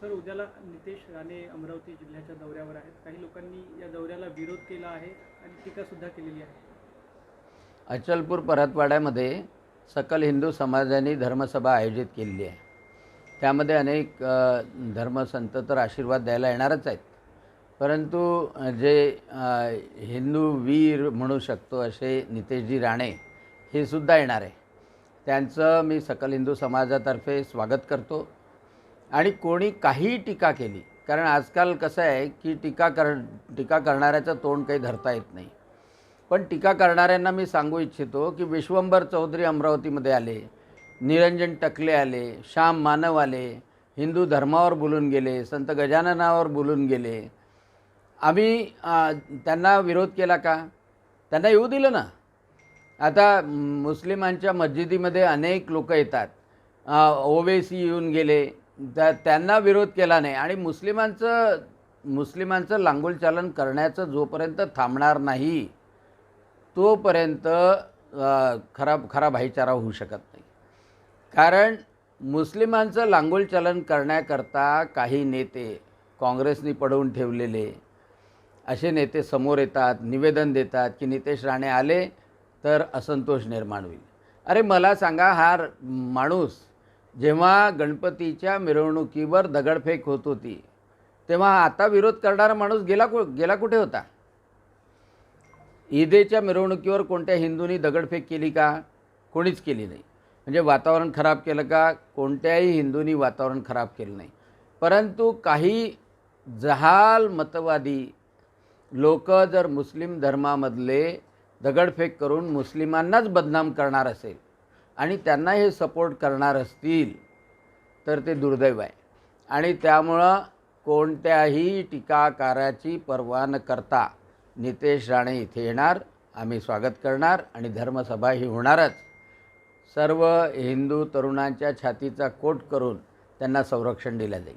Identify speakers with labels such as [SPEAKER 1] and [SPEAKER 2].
[SPEAKER 1] Sir उद्याला नितेश राणे अमरावती जिल्ह्याच्या दौऱ्यावर आहेत. काही लोकांनी या दौऱ्याला विरोध केला आहे आणि टीकासुद्धा केलेली आहे.
[SPEAKER 2] अचलपूर परतवाड्यामध्ये सकल हिंदू समाजाने धर्मसभा आयोजित केलेली आहे. त्यामध्ये अनेक धर्मसंत तर आशीर्वाद द्यायला येणारच आहेत. परंतु जे हिंदू वीर म्हणू शकतो असे नितेशजी राणे हे सुद्धा येणार आहे. त्यांचं मी सकल हिंदू समाजातर्फे स्वागत करतो. आणि कोणी काहीही टीका केली कारण आजकाल कसं आहे की टीका कर टीका करणाऱ्याचं तोंड काही धरता येत नाही. पण टीका करणाऱ्यांना मी सांगू इच्छितो की विश्वंभर चौधरी अमरावतीमध्ये आले निरंजन टकले आले श्याम मानव आले हिंदू धर्मावर बोलून गेले संत गजाननावर बोलून गेले. आम्ही त्यांना विरोध केला का? त्यांना येऊ दिलं ना? आता मुस्लिमांच्या मस्जिदीमध्ये अनेक लोक येतात. ओवेसी येऊन गेले त्या त्यांना विरोध केला नाही. आणि मुस्लिमांचं मुस्लिमांचं लांगुलचालन करण्याचं जोपर्यंत थांबणार नाही तोपर्यंत खरा खरा भाईचारा होऊ शकत नाही. कारण मुस्लिमांचं लांगुलचलन करण्याकरता काही नेते काँग्रेसनी पडवून ठेवलेले. असे नेते समोर येतात निवेदन देतात की नितेश राणे आले तर असंतोष निर्माण होईल. अरे मला सांगा हा माणूस जेव्हा गणपतीच्या मिरवणुकीवर दगडफेक होत होती तेव्हा आता विरोध करणारा माणूस गेला कु गेला कुठे होता? ईदेच्या मिरवणुकीवर कोणत्या हिंदूंनी दगडफेक केली का? कोणीच केली नाही. म्हणजे वातावरण खराब केलं का? कोणत्याही हिंदूंनी वातावरण खराब केलं नाही. परंतु काही जहाल मतवादी लोक जर मुस्लिम धर्मामधले दगडफेक करून मुस्लिमांनाच बदनाम करणार असेल आणि त्यांना हे सपोर्ट करणार असतील तर ते दुर्दैव आहे. आणि त्यामुळं कोणत्याही टीकाकाराची पर्वा न करता नितेश राणे इथे येणार आम्ही स्वागत करणार आणि धर्मसभा ही होणारच. सर्व हिंदू तरुणांच्या छातीचा कोट करून त्यांना संरक्षण दिलं जाईल.